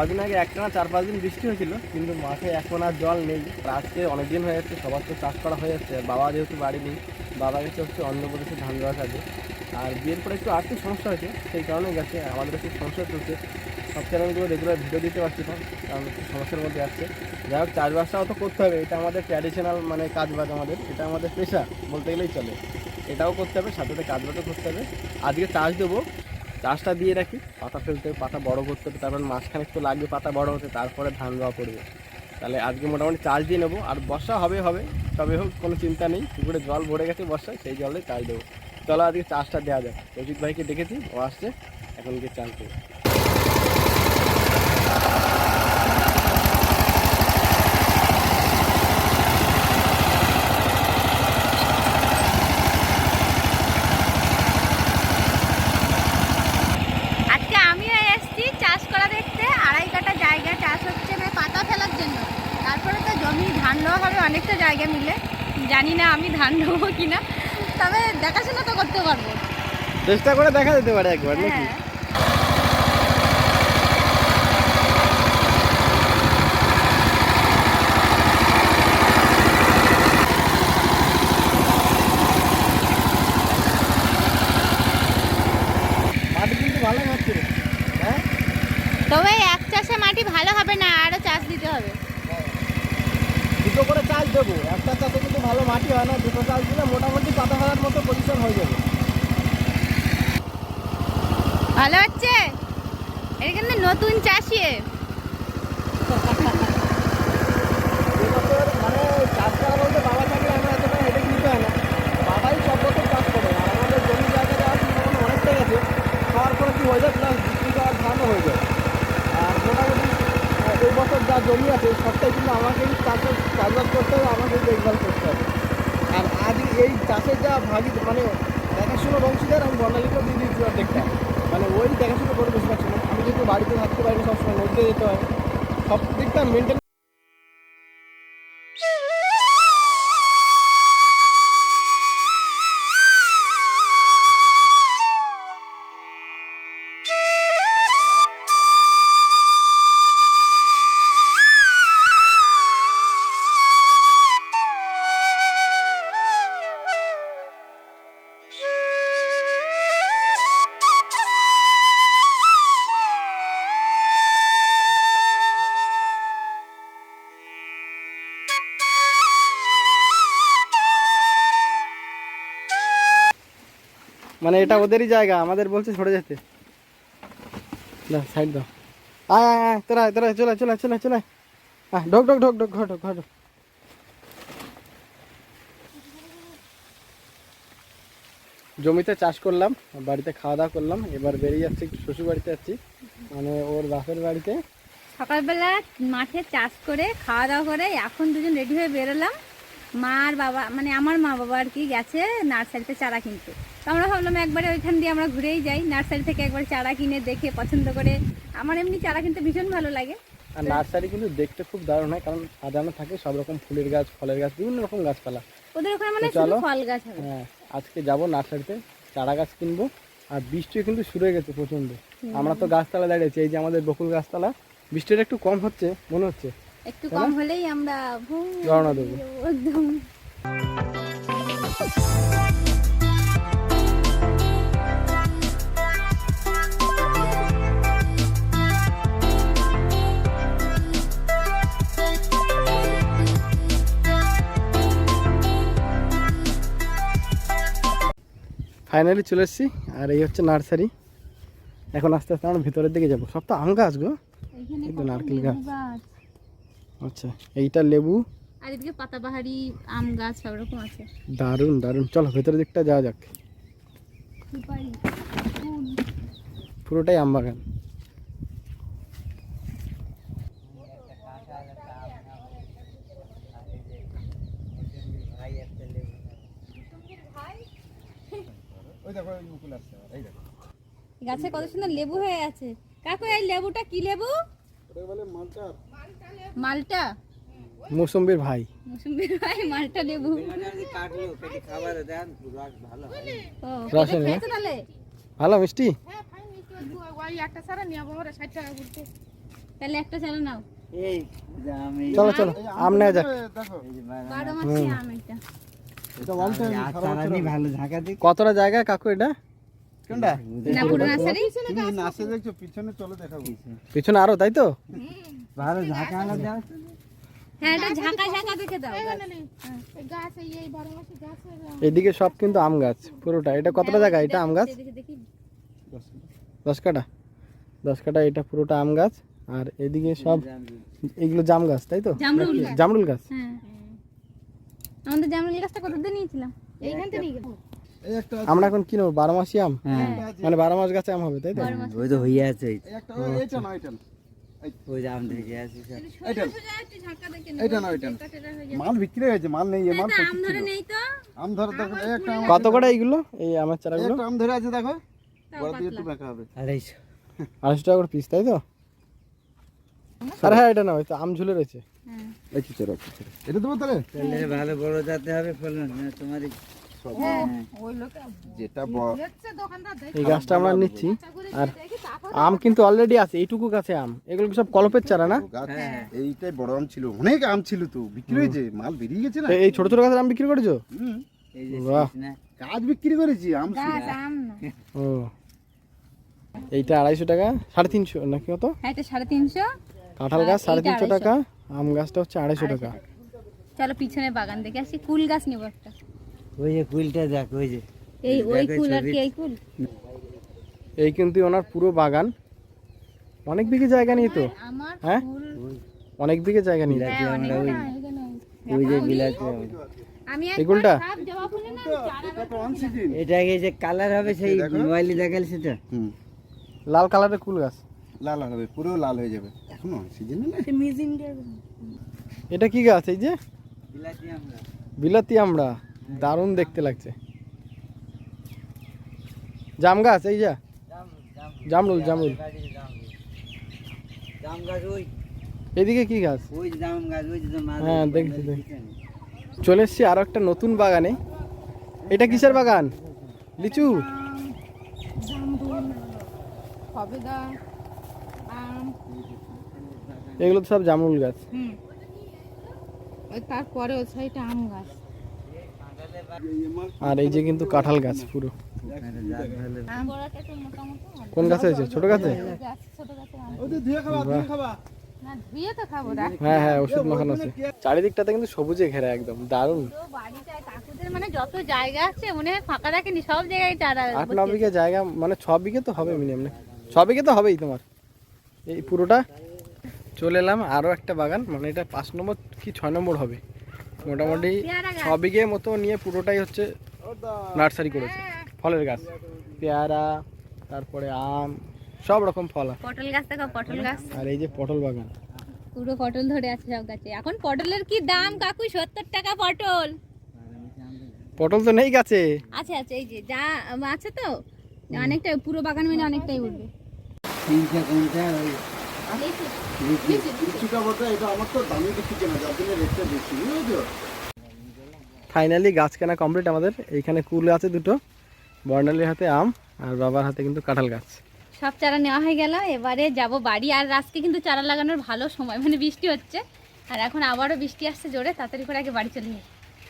কদিন আগে একটানা চার পাঁচ দিন বৃষ্টি হয়েছিল, কিন্তু মাঠে এখন আর জল নেই। আজকে অনেক দিন হয়ে যাচ্ছে, সবার তো চাষ করা হয়ে যাচ্ছে, বাবা যেহেতু বাড়ি নেই, বাবা গেছে হচ্ছে অন্ধ্রপ্রদেশে ধান দেওয়া কাজে। আর বিয়ের পরে একটু আর্থিক সমস্যা হয়েছে, সেই কারণে গেছে, আমাদের একটু সমস্যা চলছে। সব চ্যানেলগুলো রেগুলার ভিডিও দিতে পারছি না, কারণ সমস্যার মধ্যে আসছে যাই হোক চাষবাসটাও তো করতে হবে, এটা আমাদের ট্র্যাডিশনাল মানে কাজ বাজ আমাদের, এটা আমাদের পেশা, বলতে গেলেই চলে। এটাও করতে হবে, সাথে সাথে কাজবাজও করতে হবে। আজকে চাষ দেবো চাষটা দিয়ে রাখি, পাতা ফেলতে পাতা বড় করতে হবে, তারপর মাঝখানে একটু লাগবে পাতা বড় হতে তারপরে ধান দেওয়া পড়বে তাহলে আজকে মোটামুটি চাষ দিয়ে নেব, আর বর্ষা হবে হবে, তবে হোক, কোনো চিন্তা নেই, পুকুরে জল ভরে গেছে বর্ষায়, সেই জলে চাষ দেবো। চলো আজকে চাষটা দেওয়া যাক। অজিত ভাইকে দেখেছি, ও আসছে, এখন গিয়ে চাষ দেবো আজকে আমিও এসেছি চাষ করা দেখতে আড়াই কাটা জায়গা চাষ হচ্ছে মানে পাতা ফেলার জন্য তারপরে তো জমি ধান দেওয়া হবে অনেকটা জায়গা মিলে। জানি না আমি ধান দেবো কিনা। তবে দেখাশোনা তো করতে পারব। চেষ্টা করে দেখা যেতে পারে একবার নাকি হ্যাঁ মাটি কিন্তু ভালো হচ্ছে হ্যাঁ তবে এক চাষে মাটি ভালো হবে না আরও চাষ দিতে হবে দুটো করে চাষ দেবো একটা চাষে কিন্তু ভালো মাটি চাষ দিলে মোটামুটি পাতা ফেলার মতো পজিশন হয়ে যাবে। ভালো হচ্ছে? এটা কিন্তু নতুন চাষি। মানে চাষ করা বলতে বাবা থাকলে আমরা এতটা হেঁটে নিতে হয় না। বাবাই সব বছর চাষ করে আর আমাদের জমি জায়গা দেওয়া মোটামুটি অনেকটা গেছে। খাওয়ার পরে কি হয়ে যায় প্লাস বিক্রি করার ধানও হয়ে যায়। আর মোটামুটি এই বছর যা জমি আছে সবটাই কিন্তু আমাকেই চাষবাস করতে হবে আমাকেই দেখভাল করতে এই চাষের যা ভাগি মানে দেখাশুনো বংশীদার, আমি বর্ণালীকেও দিয়ে দিয়েছি দেখতে। মানে ওই দেখাশুনো করে বেশি পারছি না আমি যেহেতু বাড়িতে থাকতে পারি সবসময়, নদীতে যেতে হয়, সব দিকটা মেনটেন মানে এটা ওদেরই জায়গা, আমাদের বলছে সরে যেতে। দাও সাইড দাও। আয় আয় আয়, তোরা তোরা, চলে চলে চলে চলে। আয়। ঢোক ঢোক ঢোক ঢোক, ঘর, ঢোক। জমিতে চাষ করলাম, বাড়িতে খাওয়া দাওয়া করলাম, এবার বেরিয়ে যাচ্ছি, একটু শ্বশুর বাড়িতে যাচ্ছি। মানে ওর বাপের বাড়িতে। সকালবেলা মাঠে চাষ করে, খাওয়া দাওয়া করে, এখন দুজন রেডি হয়ে বেরোলাম। মা আর বাবা মানে আমার মা বাবা আর কি গেছে নার্সারিতে চারা কিনতে। তো আমরা ভাবলাম একবারে ওইখান দিয়ে আমরা ঘুরেই যাই নার্সারি থেকে একবার চারা কিনে দেখে পছন্দ করে। আমার এমনি চারা কিনতে ভীষণ ভালো লাগে। আর নার্সারি কিন্তু দেখতে খুব দারুণ হয় কারণ সাজানো থাকে সব রকম ফুলের গাছ ফলের গাছ বিভিন্ন রকম গাছপালা। ওদের ওখানে মানে শুধু ফল গাছ হবে। হ্যাঁ আজকে যাব নার্সারিতে চারা গাছ কিনবো আর বৃষ্টি কিন্তু শুরু হয়ে গেছে প্রচণ্ড। আমরা তো গাছতলা দাঁড়িয়েছি এই যে আমাদের বকুল গাছতলা বৃষ্টিটা একটু কম হচ্ছে মনে হচ্ছে। একটু কম হলেই আমরা রওনা দেবো। একদম। ফাইনালি চলে এসেছি আর এই হচ্ছে নার্সারি। এখন আস্তে আস্তে আমরা ভিতরের দিকে যাব। সব তো আম গাছ গো। নারকেল গাছ। গাছ আচ্ছা এইটা লেবু? আর এদিকে পাতাবাহারি আম গাছ সব রকম আছে। দারুণ দারুণ। চলো ভেতরের দিকটা যাওয়া যাক। পুরোটাই আম বাগান। গাছে কত সুন্দর লেবু হয়ে আছে। কাকু এই লেবুটা কি লেবু? মালটা মৌসুম্বির ভাই। ভাই মালটা লেবু? খেয়েছো তাহলে? ভালো মিষ্টি? তাহলে একটা চালা নাও। এই চলো চলো আম নেওয়া যাক। কতটা জায়গা কাকু এটা? কোনটা? না পুরো নার্সারি নাচে দেখছ পিছনে চলে দেখাবো। পিছনে। আরও তাই তো? ভালো ঝাঁকা আলা দাও হ্যাঁ এটা ঝাঁকা ঝাঁকা দেখে দাও। এদিকে সব কিন্তু আম গাছ পুরোটা। এটা কতটা জায়গা? এটা আম গাছ? দশ কাটা দশ কাটা এটা পুরোটা আম গাছ। আর এদিকে সব এগুলো জাম গাছ তাই তো? জামরুল গাছ। হ্যাঁ। আমাদের জামরুল গাছটা কত দিয়ে নিয়েছিলাম? এইখান থেকে নিয়ে গেলাম। আমরা এখন কি নেব? বারো মাসি আম? হ্যাঁ। মানে বারো মাস গাছে আম হবে তাই তো? ওই তো হইয়া আছে ওই- ওই আম থেকে আছে সব। না। ঝাঁকা দেখে এইটা না ওইটা মাল বিক্রি হয়েছে মাল নেই মাল আম ধরে নেই। তো? আম ধরে দেখো একটা আম কত করে এইগুলো এই আমের চারাগুলো? একটা আম ধরে আছে দেখো। বড় দিকে একটু দেখা হবে। আড়াইশো আড়াইশো টাকা করে পিস তাই তো? আর হ্যাঁ এটা না হয়তো আম ঝুলে রয়েছে। হ্যাঁ। এই এটা দেবো তাহলে? তাহলে ভালো বড় যাতে হবে ফলন তোমার যেটা এই গাছটা আমরা নিচ্ছি। আর আম কিন্তু অলরেডি আছে এইটুকু গাছে আম। এগুলো সব কলপের চারা না? গাছ হ্যাঁ। এইটাই বড় আম ছিল অনেক আম ছিল তো বিক্রি হয়েছে মাল বেরিয়ে গেছে না? এই ছোট ছোট গাছের আম বিক্রি করেছ? হুম, বাহ। গাছ বিক্রি করেছি আম ও। এইটা আড়াইশো টাকা সাড়ে তিনশো নাকি কত? হ্যাঁ এটা সাড়ে তিনশো। কাঁঠাল গাছ সাড়ে তিনশো টাকা আম গাছটা হচ্ছে আড়াইশো টাকা। চলো পিছনে বাগান দেখে আসি কুল গাছ নেব একটা। ওই যে কুলটা দেখ ওই যে। এই ওই কুল আর কি এই কুল এই কিন্তু ওনার পুরো বাগান। অনেক বিঘে জায়গা নিয়ে তো? হ্যাঁ? অনেক বিঘে জায়গা নিয়ে বিলাতি আমরা ওই ওই যে বিলাতি আমি যে কালার হবে সেই দেখো। মোবাইলে দেখাল সেটা হুম। লাল কালারের কুল গাছ। লাল হবে পুরো লাল হয়ে যাবে। এখনও সিজনে না। এটা কি গাছ এই যে? বিলাতি আমরা। বিলাতি আমরা। দারুণ দেখতে লাগছে। জাম গাছ এই যা। জাম জাম জামরুল জামরুল। এদিকে কি গাছ? হ্যাঁ, দেখছি। চলে এসছি আরও একটা নতুন বাগানে। এটা কিসের বাগান? লিচু? এগুলো তো সব জামরুল গাছ। তারপরে আম গাছ। আর এই যে কিন্তু কাঁঠাল গাছ পুরো। কোন গাছে হয়েছে? ছোট গাছে? হ্যাঁ হ্যাঁ ওষুধ মাখানো আছে। চারিদিকটাতে কিন্তু সবুজে ঘেরা একদম, দারুণ। মানে যত জায়গা আছে সব জায়গায় জায়গা মানে বিঘে তো হবে মিনিমাম বিঘে তো হবেই তোমার। এই পুরোটা চলে এলাম আরও একটা বাগান মানে এটা পাঁচ নম্বর কি ছয় নম্বর হবে? মোটামুটি ছ বিঘে মতো নিয়ে পুরোটাই হচ্ছে নার্সারি করেছে। ফলের গাছ। পেয়ারা তারপরে আম সব রকম ফল পটল গাছ দেখো পটল গাছ। আর এই যে পটল বাগান। পুরো পটল ধরে আছে সব গাছে। এখন পটলের কি দাম কাকু? সত্তর টাকা পটল। পটল তো নেই গাছে। আছে আছে এই যে যা আছে তো অনেকটা পুরো বাগান মিলে অনেকটাই উঠবে। তিনশো কোনটা ফাইনালি গাছ কেনা কমপ্লিট আমাদের। এইখানে কুল আছে দুটো, বর্ণালীর হাতে আম আর বাবার হাতে কিন্তু কাঁঠাল গাছ। সব চারা নেওয়া হয়ে গেল। এবারে যাব বাড়ি। আর আজকে কিন্তু চারা লাগানোর ভালো সময় মানে বৃষ্টি হচ্ছে। আর এখন আবারও বৃষ্টি আসছে জোরে, তাড়াতাড়ি করে আগে বাড়ি চলে যাই।